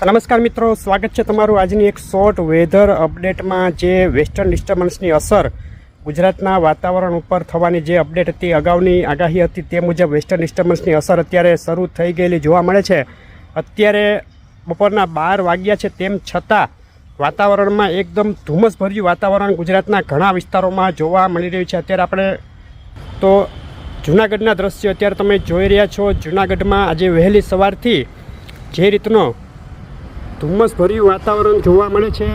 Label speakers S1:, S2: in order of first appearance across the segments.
S1: નમસ્કાર મિત્રો, સ્વાગત છે તમારું આજની એક શોર્ટ વેધર અપડેટમાં જે વેસ્ટર્ન ડિસ્ટર્બન્સની અસર ગુજરાતના વાતાવરણ ઉપર થવાની જે અપડેટ હતી, અગાઉની આગાહી હતી તે મુજબ વેસ્ટર્ન ડિસ્ટર્બન્સની અસર અત્યારે શરૂ થઈ ગયેલી જોવા મળે છે. અત્યારે બપોરના બાર વાગ્યા છે તેમ છતાં વાતાવરણમાં એકદમ ધુમ્મસભર્યું વાતાવરણ ગુજરાતના ઘણા વિસ્તારોમાં જોવા મળી રહ્યું છે. અત્યારે આપણે તો જૂનાગઢના દ્રશ્યો અત્યારે તમે જોઈ રહ્યા છો. જૂનાગઢમાં આજે વહેલી સવારથી જે રીતનો ધુમ્મસભર્યું વાતાવરણ જોવા મળે છે.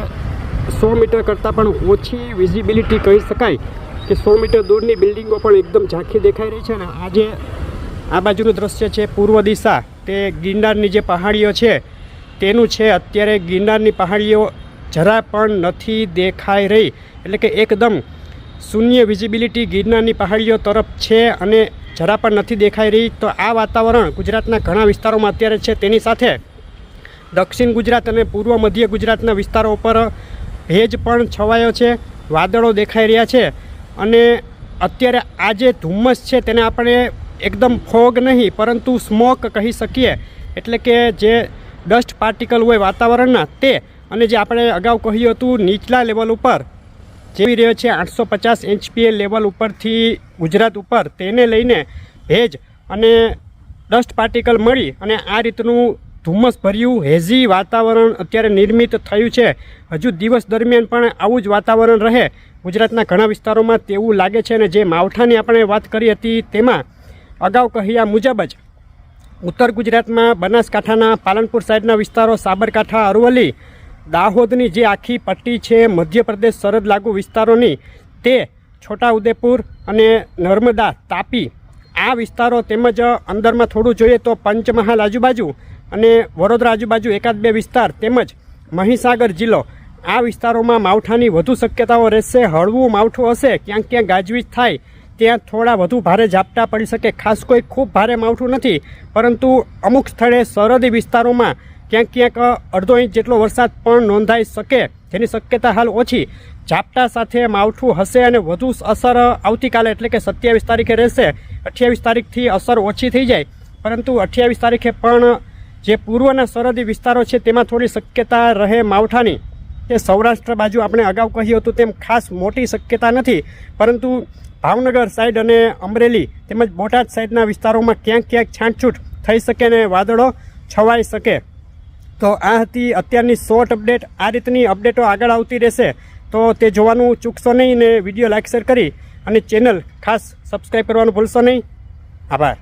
S1: સો મીટર કરતાં પણ ઓછી વિઝિબિલિટી કહી શકાય કે સો મીટર દૂરની બિલ્ડિંગો પણ એકદમ ઝાંખી દેખાઈ રહી છે ને આજે આ બાજુનું દ્રશ્ય છે પૂર્વ દિશા. તે ગિરનારની જે પહાડીઓ છે, તેનું છે અત્યારે ગિરનારની પહાડીઓ જરા પણ નથી દેખાઈ રહી. એટલે કે એકદમ શૂન્ય વિઝિબિલિટી ગિરનારની પહાડીઓ તરફ છે અને જરા પણ નથી દેખાઈ રહી. તો આ વાતાવરણ ગુજરાતના ઘણા વિસ્તારોમાં અત્યારે છે. તેની સાથે દક્ષિણ ગુજરાત અને પૂર્વ મધ્ય ગુજરાતના વિસ્તારો ઉપર ભેજ પણ છવાયો છે, વાદળો દેખાઈ રહ્યા છે અને અત્યારે આ જે ધુમ્મસ છે તેને આપણે એકદમ ફોગ નહીં, પરંતુ સ્મોક કહી શકીએ. એટલે કે જે ડસ્ટ પાર્ટિકલ હોય વાતાવરણના તે અને જે આપણે અગાઉ કહ્યું હતું નીચલા લેવલ ઉપર જેવી રહ્યો છે આઠસો પચાસ એચપીએ લેવલ ઉપરથી ગુજરાત ઉપર, તેને લઈને ભેજ અને ડસ્ટ પાર્ટિકલ મળી અને આ રીતનું ધુમ્મસ ભર્યું, હેઝી વાતાવરણ અત્યારે નિર્મિત થયું છે. હજુ દિવસ દરમિયાન પણ આવું જ વાતાવરણ રહે. ગુજરાતના ઘણા વિસ્તારોમાં તેવું લાગે છે અને જે માવઠાની આપણે વાત કરી હતી તેમાં અગાઉ કહ્યા મુજબ જ ઉત્તર ગુજરાતમાં બનાસકાંઠાના પાલનપુર સાઈડના વિસ્તારો, સાબરકાંઠા, અરવલ્લી, દાહોદની જે આખી પટ્ટી છે, મધ્યપ્રદેશ, સરહદ લાગુ વિસ્તારોની, તે છોટાઉદેપુર અને નર્મદા તાપી આ વિસ્તારો તેમજ અંદરમાં થોડું જોઈએ તો પંચમહાલ આજુબાજુ અને વડોદરા આજુબાજુ એકાદ બે વિસ્તાર તેમજ મહીસાગર જિલ્લો, આ વિસ્તારોમાં માવઠાની વધુ શક્યતાઓ રહેશે, હળવું માવઠું હશે, ક્યાંક ક્યાંક ગાજવીજ થાય, ત્યાં થોડા વધુ ભારે ઝાપટા પડી શકે, ખાસ કોઈ ખૂબ ભારે માવઠું નથી, પરંતુ અમુક સ્થળે સરહદી વિસ્તારોમાં ક્યાંક ક્યાંક અડધો ઇંચ જેટલો વરસાદ પણ નોંધાઈ શકે, જેની શક્યતા હાલ ઓછી. ઝાપટા સાથે માવઠું હશે અને વધુ અસર આવતીકાલે એટલે કે સત્યાવીસ તારીખે રહેશે. અઠ્યાવીસ તારીખથી અસર ઓછી થઈ જાય, પરંતુ અઠ્યાવીસ તારીખે પણ જે પૂર્વના સરહદી વિસ્તારો છે, તેમાં થોડી શક્યતા રહે માવઠાની. તે સૌરાષ્ટ્ર બાજુ આપણે અગાઉ કહ્યું હતું તેમ ખાસ મોટી શક્યતા નથી, પરંતુ ભાવનગર સાઈડ અને અમરેલી તેમજ બોટાદ સાઈડના વિસ્તારોમાં ક્યાંક ક્યાંક છાંટછૂટ થઈ શકે અને વાદળો છવાઈ શકે. તો આ હતી અત્યારની શોર્ટ અપડેટ આ રીતની અપડેટો આગળ આવતી રહેશે. તો તે જોવાનું ચૂકશો નહીં ને વીડિયો લાઇક શેર કરી અને ચેનલ ખાસ સબસ્ક્રાઈબ કરવાનું ભૂલશો નહીં. આભાર.